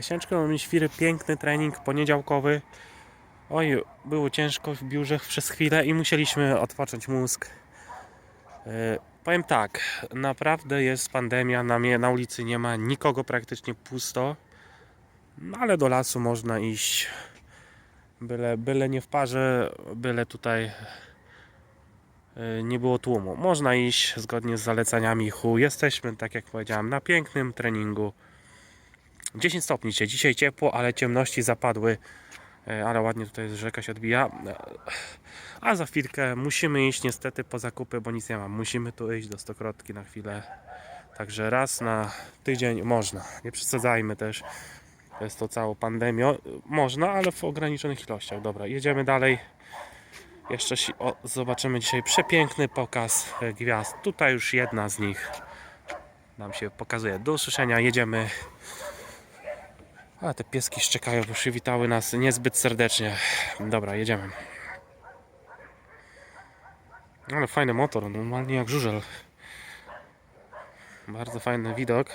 Sięczko mamy świry, piękny trening poniedziałkowy. Oj, było ciężko w biurze przez chwilę i musieliśmy odpocząć mózg. E, Powiem tak, naprawdę jest pandemia, na, mnie, na ulicy nie ma nikogo, praktycznie pusto. No ale do lasu można iść. Byle, byle nie w parze, byle tutaj e, nie było tłumu. Można iść zgodnie z zaleceniami HU. Jesteśmy, tak jak powiedziałem, na pięknym treningu. 10 stopni dzisiaj. Dzisiaj ciepło, ale ciemności zapadły. E, Ale ładnie tutaj rzeka się odbija. E, A za chwilkę musimy iść niestety po zakupy, bo nic nie mam. Musimy tu iść do Stokrotki na chwilę. Także raz na tydzień można. Nie przesadzajmy też. Jest to całą pandemią. Można, ale w ograniczonych ilościach. Dobra, jedziemy dalej. Jeszcze o, zobaczymy dzisiaj przepiękny pokaz e, gwiazd. Tutaj już jedna z nich nam się pokazuje. Do usłyszenia, jedziemy. A te pieski szczekają, bo przywitały nas niezbyt serdecznie. Dobra, jedziemy. Ale fajny motor, normalnie jak żużel. Bardzo fajny widok.